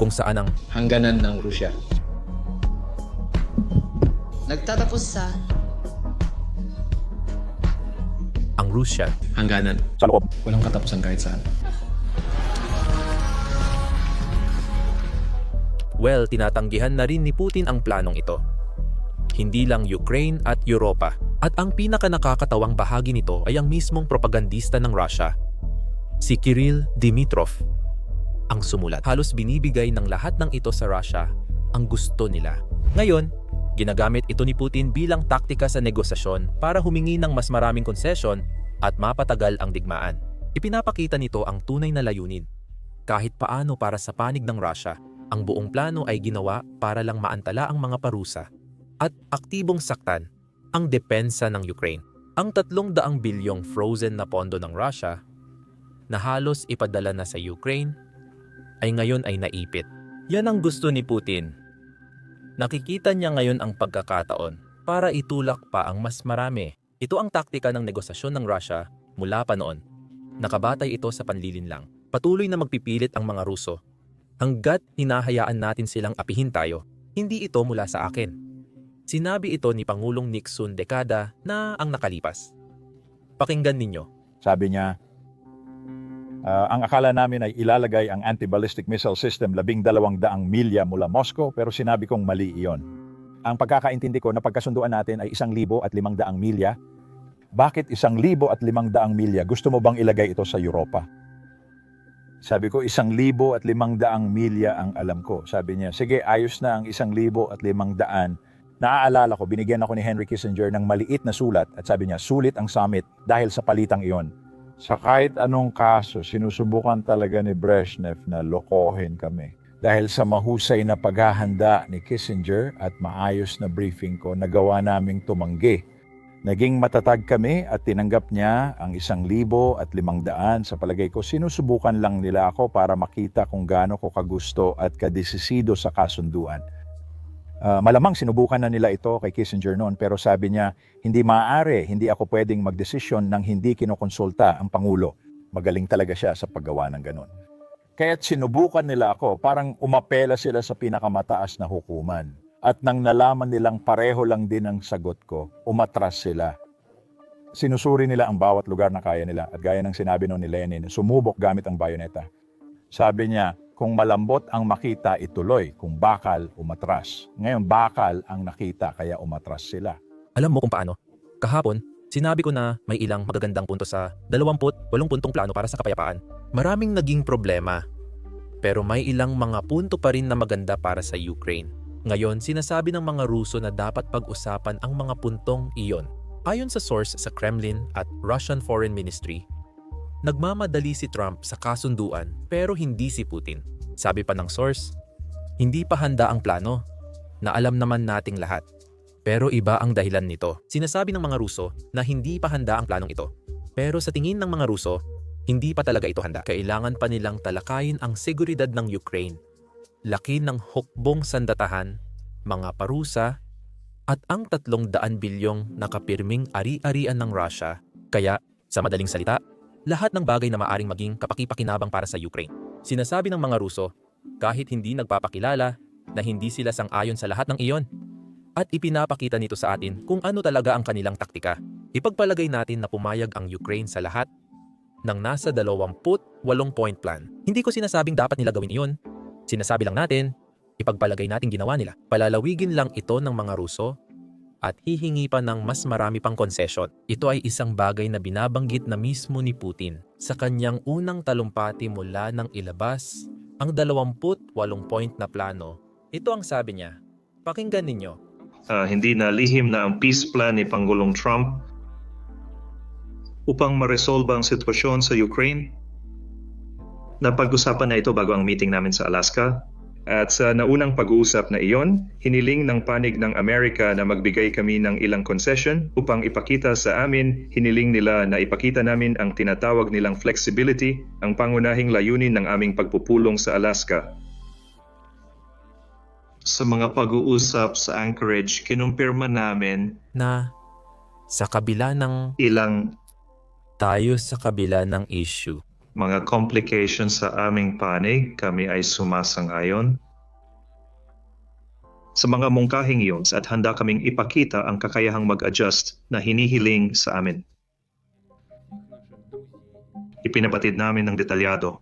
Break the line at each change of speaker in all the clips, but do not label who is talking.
kung saan ang
hangganan ng Rusya.
Nagtatapos sa
ang Rusya
Hangganan.
sa loob.
Walang katapusan kahit saan.
Well, tinatanggihan na rin ni Putin ang planong ito. Hindi lang Ukraine at Europa. At ang pinaka nakakatawang bahagi nito ay ang mismong propagandista ng Russia, si Kirill Dimitrov. Ang sumulat. Halos binibigay ng lahat ng ito sa Russia ang gusto nila. Ngayon, ginagamit ito ni Putin bilang taktika sa negosasyon para humingi ng mas maraming konsesyon at mapatagal ang digmaan. Ipinapakita nito ang tunay na layunin. Kahit paano para sa panig ng Russia, ang buong plano ay ginawa para lang maantala ang mga parusa at aktibong saktan ang depensa ng Ukraine. Ang 300 bilyong frozen na pondo ng Russia na halos ipadala na sa Ukraine ay ngayon ay naipit. Yan ang gusto ni Putin. Nakikita niya ngayon ang pagkakataon para itulak pa ang mas marami. Ito ang taktika ng negosasyon ng Russia mula pa noon. Nakabatay ito sa panlilinlang. Patuloy na magpipilit ang mga Ruso hanggat hinahayaan natin silang apihin tayo, hindi ito mula sa akin. Sinabi ito ni Pangulong Nixon dekada na ang nakalipas. Pakinggan ninyo.
Sabi niya, "Ah, ang akala namin ay ilalagay ang anti-ballistic missile system labing dalawang daang milya mula Moscow pero sinabi kong mali iyon. Ang pagkakaintindi ko na pagkasunduan natin ay isang libo at limang daang milya. Bakit isang libo at limang daang milya? Gusto mo bang ilagay ito sa Europa? Sabi ko, isang libo at limang daang milya ang alam ko. Sabi niya, sige, ayos na ang isang libo at limang daan. Naaalala ko, binigyan ako ni Henry Kissinger ng maliit na sulat at sabi niya, sulit ang summit dahil sa palitang iyon. Sa kahit anong kaso, sinusubukan talaga ni Brezhnev na lokohin kami. Dahil sa mahusay na paghahanda ni Kissinger at maayos na briefing ko, nagawa naming tumanggi. Naging matatag kami at tinanggap niya ang isang libo at limang daan. Sa palagay ko, sinusubukan lang nila ako para makita kung gaano ko kagusto at kadesisido sa kasunduan. Ah, malamang sinubukan na nila ito kay Kissinger noon pero sabi niya, hindi maaari, hindi ako pwedeng magdesisyon nang hindi kinokonsulta ang Pangulo. Magaling talaga siya sa paggawa ng ganun. Kaya't sinubukan nila ako, parang umapela sila sa pinakamataas na hukuman. At nang nalaman nilang pareho lang din ang sagot ko, umatras sila. Sinusuri nila ang bawat lugar na kaya nila at gaya ng sinabi noon ni Lenin, sumubok gamit ang bayoneta. Sabi niya, kung malambot ang makita, ituloy. Kung bakal, umatras. Ngayon, bakal ang nakita, kaya umatras sila.
Alam mo kung paano? Kahapon, sinabi ko na may ilang magagandang punto sa 28 puntong plano para sa kapayapaan. Maraming naging problema. Pero may ilang mga punto pa rin na maganda para sa Ukraine. Ngayon, sinasabi ng mga Ruso na dapat pag-usapan ang mga puntong iyon. Ayon sa source sa Kremlin at Russian Foreign Ministry, nagmamadali si Trump sa kasunduan pero hindi si Putin. Sabi pa ng source, hindi pa handa ang plano na alam naman nating lahat. Pero iba ang dahilan nito. Sinasabi ng mga Ruso na hindi pa handa ang planong ito. Pero sa tingin ng mga Ruso, hindi pa talaga ito handa. Kailangan pa nilang talakayin ang seguridad ng Ukraine. Laki ng hukbong sandatahan, mga parusa, at ang tatlong daan bilyong nakapirming ari-arian ng Russia. Kaya, sa madaling salita, lahat ng bagay na maaring maging kapakipakinabang para sa Ukraine. Sinasabi ng mga Ruso, kahit hindi nagpapakilala, na hindi sila sang-ayon sa lahat ng iyon. At ipinapakita nito sa atin kung ano talaga ang kanilang taktika. Ipagpalagay natin na pumayag ang Ukraine sa lahat ng nasa 28-point plan. Hindi ko sinasabing dapat nila gawin iyon. Sinasabi lang natin, ipagpalagay natin ginawa nila. Palalawigin lang ito ng mga Ruso at hihingi pa ng mas marami pang konsesyon. Ito ay isang bagay na binabanggit na mismo ni Putin sa kanyang unang talumpati mula ng ilabas ang 28 point na plano. Ito ang sabi niya. Pakinggan ninyo.
Ah, hindi na lihim na ang peace plan ni Pangulong Trump upang maresolba ang sitwasyon sa Ukraine. Napag-usapan na ito bago ang meeting namin sa Alaska. At sa naunang pag-uusap na iyon, hiniling ng panig ng Amerika na magbigay kami ng ilang concession upang ipakita sa amin, hiniling nila na ipakita namin ang tinatawag nilang flexibility, ang pangunahing layunin ng aming pagpupulong sa Alaska. Sa mga pag-uusap sa Anchorage, kinumpirma namin
na sa kabila ng
ilang
tayo sa kabila ng issue.
Mga complications sa aming panig, kami ay sumasang-ayon. Sa mga mungkahing iyon at handa kaming ipakita ang kakayahang mag-adjust na hinihiling sa amin. Ipinabatid namin ng detalyado.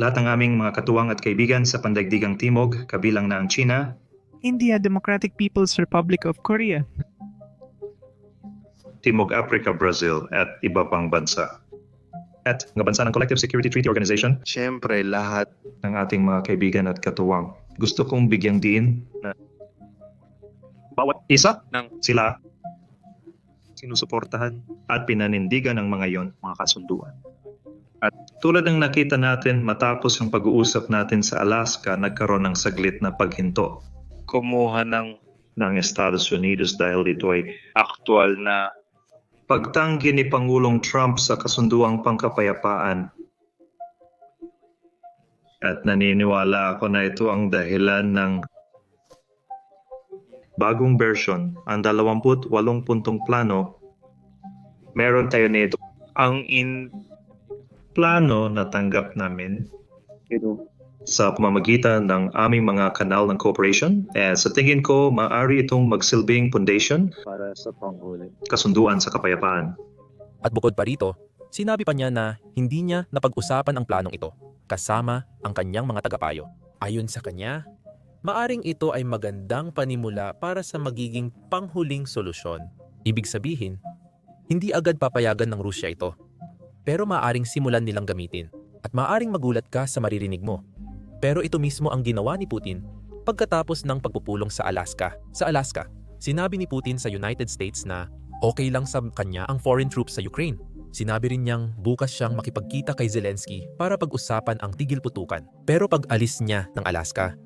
Lahat ng aming mga katuwang at kaibigan sa Pandaigdigang Timog, kabilang na ang China,
India Democratic People's Republic of Korea.
Timog Africa, Brazil at iba pang bansa. At ng bansa ng Collective Security Treaty Organization,
Siyempre, lahat
ng ating mga kaibigan at katuwang. Gusto kong bigyang diin na bawat isa ng sila sinusuportahan at pinanindigan ng mga yon, mga kasunduan. At tulad ng nakita natin matapos yung pag-uusap natin sa Alaska, nagkaroon ng saglit na paghinto
kumuha ng
ng Estados Unidos dahil ito ay
aktual na
pagtanggi ni Pangulong Trump sa kasunduang pangkapayapaan. At naniniwala ako na ito ang dahilan ng bagong version, ang 28 puntong plano. Meron tayo nito. Ang in plano na tanggap namin sa pamamagitan ng aming mga kanal ng cooperation. Eh, sa tingin ko, maaari itong magsilbing foundation
para sa panghuli.
kasunduan sa kapayapaan.
At bukod pa rito, sinabi pa niya na hindi niya napag-usapan ang planong ito kasama ang kanyang mga tagapayo. Ayon sa kanya, maaring ito ay magandang panimula para sa magiging panghuling solusyon. Ibig sabihin, hindi agad papayagan ng Rusya ito. Pero maaring simulan nilang gamitin at maaring magulat ka sa maririnig mo. Pero ito mismo ang ginawa ni Putin pagkatapos ng pagpupulong sa Alaska. Sa Alaska, sinabi ni Putin sa United States na okay lang sa kanya ang foreign troops sa Ukraine. Sinabi rin niyang bukas siyang makipagkita kay Zelensky para pag-usapan ang tigil putukan. Pero pag alis niya ng Alaska,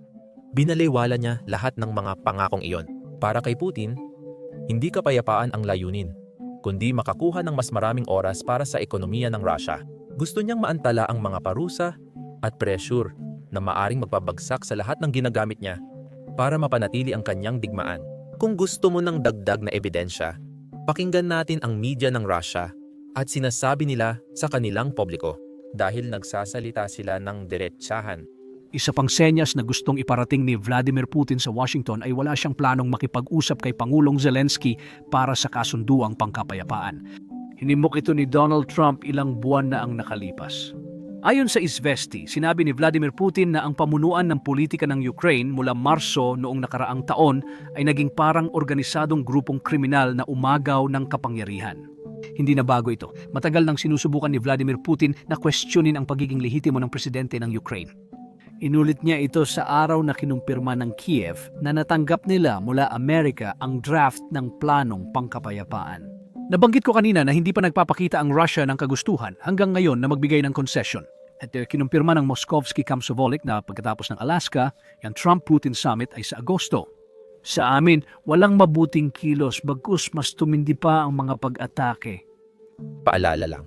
binaliwala niya lahat ng mga pangakong iyon. Para kay Putin, hindi kapayapaan ang layunin, kundi makakuha ng mas maraming oras para sa ekonomiya ng Russia. Gusto niyang maantala ang mga parusa at pressure na maaring magpabagsak sa lahat ng ginagamit niya para mapanatili ang kanyang digmaan. Kung gusto mo ng dagdag na ebidensya, pakinggan natin ang media ng Russia at sinasabi nila sa kanilang publiko dahil nagsasalita sila ng diretsahan.
Isa pang senyas na gustong iparating ni Vladimir Putin sa Washington ay wala siyang planong makipag-usap kay Pangulong Zelensky para sa kasunduang pangkapayapaan. Hinimok ito ni Donald Trump ilang buwan na ang nakalipas. Ayon sa Izvesti, sinabi ni Vladimir Putin na ang pamunuan ng politika ng Ukraine mula Marso noong nakaraang taon ay naging parang organisadong grupong kriminal na umagaw ng kapangyarihan. Hindi na bago ito. Matagal nang sinusubukan ni Vladimir Putin na questionin ang pagiging lehitimo ng presidente ng Ukraine. Inulit niya ito sa araw na kinumpirma ng Kiev na natanggap nila mula Amerika ang draft ng planong pangkapayapaan. Nabanggit ko kanina na hindi pa nagpapakita ang Russia ng kagustuhan hanggang ngayon na magbigay ng concession. At uh, kinumpirma ng Moskovsky Kamsovolik na pagkatapos ng Alaska, yung Trump-Putin Summit ay sa Agosto. Sa amin, walang mabuting kilos bagkus mas tumindi pa ang mga pag-atake.
Paalala lang,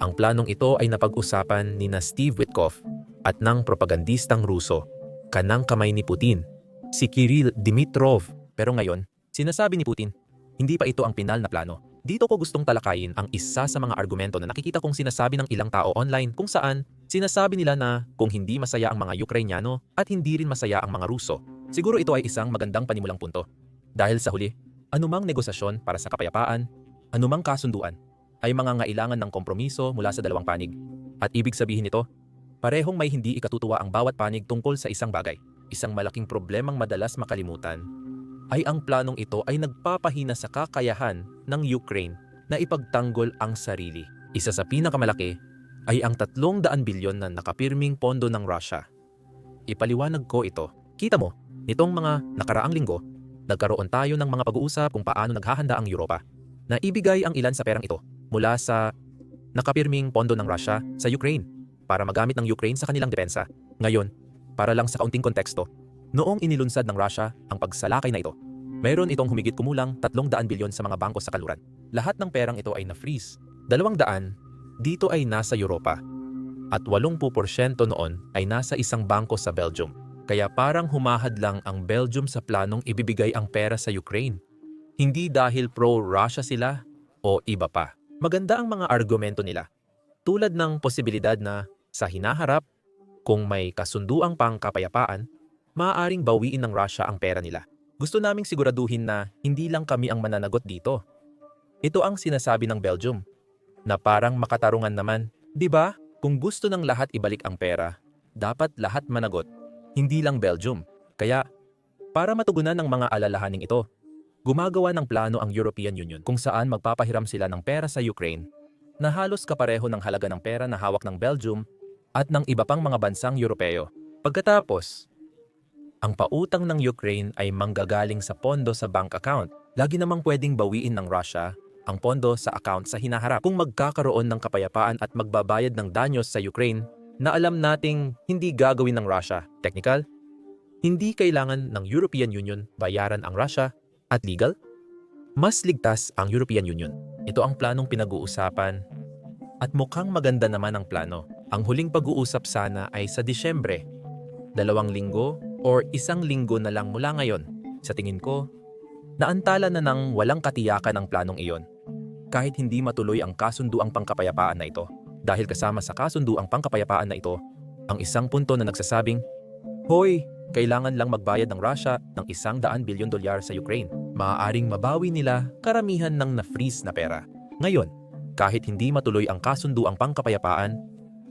ang planong ito ay napag-usapan ni na Steve Witkoff at ng propagandistang Ruso, kanang kamay ni Putin, si Kirill Dimitrov. Pero ngayon, sinasabi ni Putin, hindi pa ito ang pinal na plano. Dito ko gustong talakayin ang isa sa mga argumento na nakikita kong sinasabi ng ilang tao online kung saan sinasabi nila na kung hindi masaya ang mga Ukrainyano at hindi rin masaya ang mga Ruso, siguro ito ay isang magandang panimulang punto. Dahil sa huli, anumang negosasyon para sa kapayapaan, anumang kasunduan, ay mga ngailangan ng kompromiso mula sa dalawang panig. At ibig sabihin nito, parehong may hindi ikatutuwa ang bawat panig tungkol sa isang bagay. Isang malaking problemang madalas makalimutan ay ang planong ito ay nagpapahina sa kakayahan ng Ukraine na ipagtanggol ang sarili. Isa sa pinakamalaki ay ang 300 bilyon na nakapirming pondo ng Russia. Ipaliwanag ko ito. Kita mo, nitong mga nakaraang linggo, nagkaroon tayo ng mga pag-uusap kung paano naghahanda ang Europa na ibigay ang ilan sa perang ito mula sa nakapirming pondo ng Russia sa Ukraine para magamit ng Ukraine sa kanilang depensa. Ngayon, para lang sa kaunting konteksto, noong inilunsad ng Russia ang pagsalakay na ito, mayroon itong humigit kumulang 300 bilyon sa mga bangko sa kaluran. Lahat ng perang ito ay na-freeze. 200 dito ay nasa Europa at 80% noon ay nasa isang bangko sa Belgium. Kaya parang humahad lang ang Belgium sa planong ibibigay ang pera sa Ukraine. Hindi dahil pro-Russia sila o iba pa. Maganda ang mga argumento nila. Tulad ng posibilidad na sa hinaharap, kung may kasunduang pang kapayapaan, maaaring bawiin ng Russia ang pera nila. Gusto naming siguraduhin na hindi lang kami ang mananagot dito. Ito ang sinasabi ng Belgium, na parang makatarungan naman. 'Di ba? Kung gusto ng lahat ibalik ang pera, dapat lahat managot, hindi lang Belgium. Kaya, para matugunan ng mga alalahaning ito, gumagawa ng plano ang European Union kung saan magpapahiram sila ng pera sa Ukraine na halos kapareho ng halaga ng pera na hawak ng Belgium at ng iba pang mga bansang Europeo. Pagkatapos, ang pautang ng Ukraine ay manggagaling sa pondo sa bank account. Lagi namang pwedeng bawiin ng Russia ang pondo sa account sa hinaharap kung magkakaroon ng kapayapaan at magbabayad ng danyos sa Ukraine na alam nating hindi gagawin ng Russia. Technical, hindi kailangan ng European Union bayaran ang Russia at legal, mas ligtas ang European Union. Ito ang planong pinag-uusapan at mukhang maganda naman ang plano. Ang huling pag-uusap sana ay sa Disyembre, dalawang linggo or isang linggo na lang mula ngayon. Sa tingin ko, naantala na ng walang katiyakan ang planong iyon kahit hindi matuloy ang kasunduang pangkapayapaan na ito. Dahil kasama sa kasunduang pangkapayapaan na ito, ang isang punto na nagsasabing, Hoy, kailangan lang magbayad ng Russia ng isang daan bilyon dolyar sa Ukraine. Maaaring mabawi nila karamihan ng na-freeze na pera. Ngayon, kahit hindi matuloy ang kasunduang pangkapayapaan,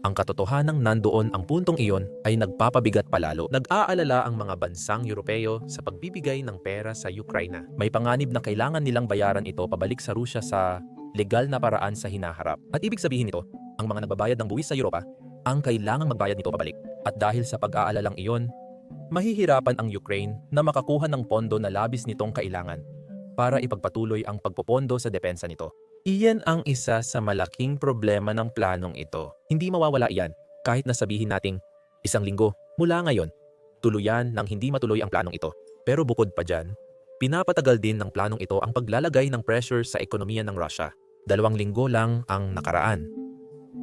ang katotohanang nandoon ang puntong iyon ay nagpapabigat palalo. Nag-aalala ang mga bansang Europeo sa pagbibigay ng pera sa Ukraina. May panganib na kailangan nilang bayaran ito pabalik sa Rusya sa legal na paraan sa hinaharap. At ibig sabihin nito, ang mga nagbabayad ng buwis sa Europa ang kailangang magbayad nito pabalik. At dahil sa pag-aalalang iyon, mahihirapan ang Ukraine na makakuha ng pondo na labis nitong kailangan para ipagpatuloy ang pagpopondo sa depensa nito. Iyan ang isa sa malaking problema ng planong ito. Hindi mawawala iyan kahit na sabihin nating isang linggo mula ngayon, tuluyan nang hindi matuloy ang planong ito. Pero bukod pa dyan, pinapatagal din ng planong ito ang paglalagay ng pressure sa ekonomiya ng Russia. Dalawang linggo lang ang nakaraan.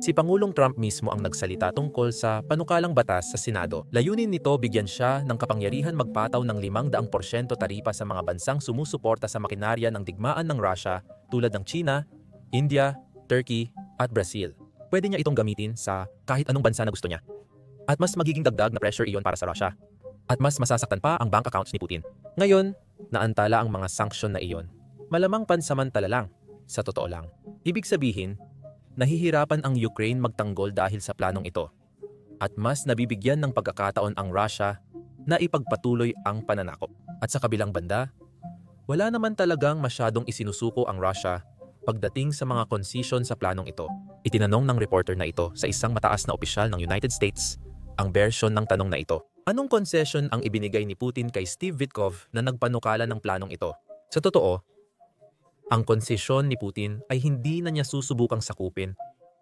Si Pangulong Trump mismo ang nagsalita tungkol sa panukalang batas sa Senado. Layunin nito bigyan siya ng kapangyarihan magpataw ng 500% taripa sa mga bansang sumusuporta sa makinarya ng digmaan ng Russia tulad ng China, India, Turkey, at Brazil. Pwede niya itong gamitin sa kahit anong bansa na gusto niya. At mas magiging dagdag na pressure iyon para sa Russia. At mas masasaktan pa ang bank accounts ni Putin. Ngayon, naantala ang mga sanksyon na iyon. Malamang pansamantala lang, sa totoo lang. Ibig sabihin, nahihirapan ang Ukraine magtanggol dahil sa planong ito. At mas nabibigyan ng pagkakataon ang Russia na ipagpatuloy ang pananakop. At sa kabilang banda, wala naman talagang masyadong isinusuko ang Russia pagdating sa mga concession sa planong ito. Itinanong ng reporter na ito sa isang mataas na opisyal ng United States ang version ng tanong na ito. Anong concession ang ibinigay ni Putin kay Steve Witkoff na nagpanukala ng planong ito? Sa totoo, ang konsesyon ni Putin ay hindi na niya susubukang sakupin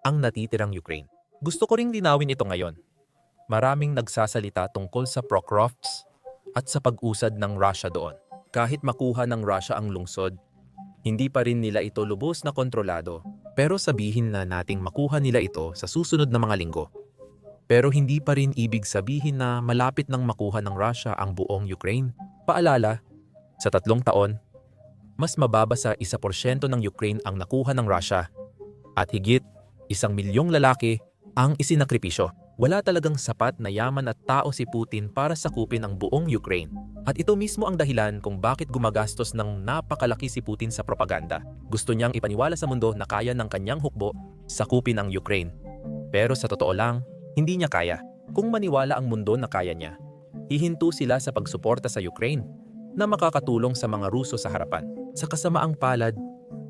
ang natitirang Ukraine. Gusto ko ring linawin ito ngayon. Maraming nagsasalita tungkol sa Prokroft's at sa pag-usad ng Russia doon. Kahit makuha ng Russia ang lungsod, hindi pa rin nila ito lubos na kontrolado. Pero sabihin na nating makuha nila ito sa susunod na mga linggo. Pero hindi pa rin ibig sabihin na malapit nang makuha ng Russia ang buong Ukraine. Paalala, sa tatlong taon, mas mababa sa 1% ng Ukraine ang nakuha ng Russia. At higit, isang milyong lalaki ang isinakripisyo. Wala talagang sapat na yaman at tao si Putin para sakupin ang buong Ukraine. At ito mismo ang dahilan kung bakit gumagastos ng napakalaki si Putin sa propaganda. Gusto niyang ipaniwala sa mundo na kaya ng kanyang hukbo sakupin ang Ukraine. Pero sa totoo lang, hindi niya kaya. Kung maniwala ang mundo na kaya niya, hihinto sila sa pagsuporta sa Ukraine na makakatulong sa mga Ruso sa harapan. Sa kasamaang palad,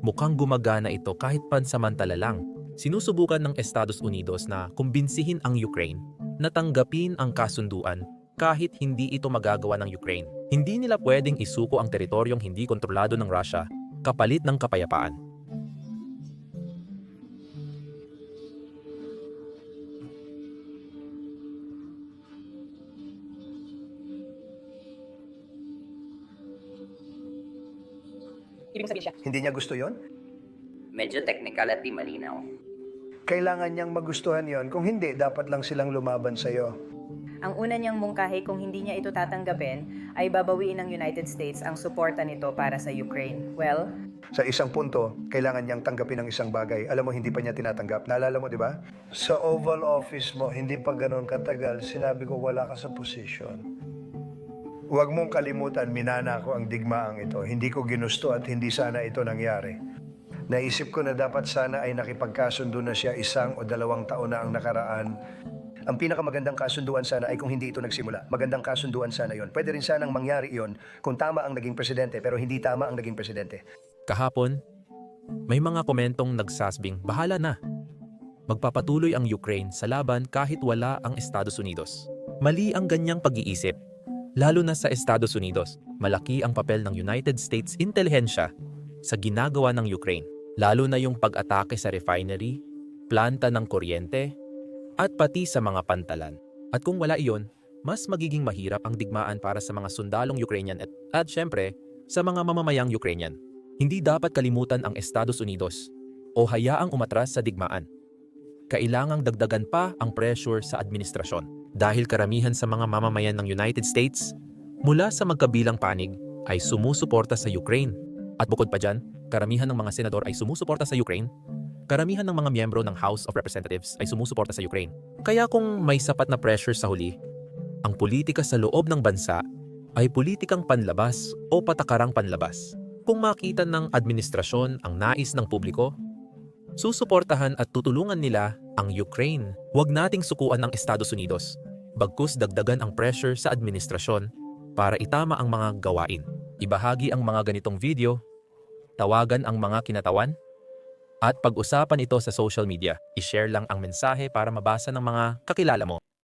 mukhang gumagana ito kahit pansamantala lang. Sinusubukan ng Estados Unidos na kumbinsihin ang Ukraine na tanggapin ang kasunduan kahit hindi ito magagawa ng Ukraine. Hindi nila pwedeng isuko ang teritoryong hindi kontrolado ng Russia kapalit ng kapayapaan.
Hindi niya gusto yon?
medyo technical at di malinaw.
Kailangan niyang magustuhan yon. Kung hindi, dapat lang silang lumaban sa'yo.
Ang una niyang mungkahi kung hindi niya ito tatanggapin ay babawiin ng United States ang suporta nito para sa Ukraine. Well,
Sa isang punto, kailangan niyang tanggapin ang isang bagay. Alam mo, hindi pa niya tinatanggap. Naalala mo, di ba? Sa Oval Office mo, hindi pa ganun katagal, sinabi ko wala ka sa position. Huwag mong kalimutan, minana ko ang digmaang ito. Hindi ko ginusto at hindi sana ito nangyari. Naisip ko na dapat sana ay nakipagkasundo na siya isang o dalawang taon na ang nakaraan. Ang pinakamagandang kasunduan sana ay kung hindi ito nagsimula. Magandang kasunduan sana yon. Pwede rin sanang mangyari yon kung tama ang naging presidente pero hindi tama ang naging presidente.
Kahapon, may mga komentong nagsasbing bahala na. Magpapatuloy ang Ukraine sa laban kahit wala ang Estados Unidos. Mali ang ganyang pag-iisip. Lalo na sa Estados Unidos, malaki ang papel ng United States intelihensya sa ginagawa ng Ukraine. Lalo na yung pag-atake sa refinery, planta ng kuryente, at pati sa mga pantalan. At kung wala iyon, mas magiging mahirap ang digmaan para sa mga sundalong Ukrainian at, at syempre, sa mga mamamayang Ukrainian. Hindi dapat kalimutan ang Estados Unidos o hayaang umatras sa digmaan. Kailangang dagdagan pa ang pressure sa administrasyon dahil karamihan sa mga mamamayan ng United States mula sa magkabilang panig ay sumusuporta sa Ukraine. At bukod pa dyan, karamihan ng mga senador ay sumusuporta sa Ukraine karamihan ng mga miyembro ng House of Representatives ay sumusuporta sa Ukraine. Kaya kung may sapat na pressure sa huli, ang politika sa loob ng bansa ay politikang panlabas o patakarang panlabas. Kung makita ng administrasyon ang nais ng publiko, susuportahan at tutulungan nila ang Ukraine. Huwag nating sukuan ng Estados Unidos. Bagkus dagdagan ang pressure sa administrasyon para itama ang mga gawain. Ibahagi ang mga ganitong video, tawagan ang mga kinatawan, at pag-usapan ito sa social media. I-share lang ang mensahe para mabasa ng mga kakilala mo.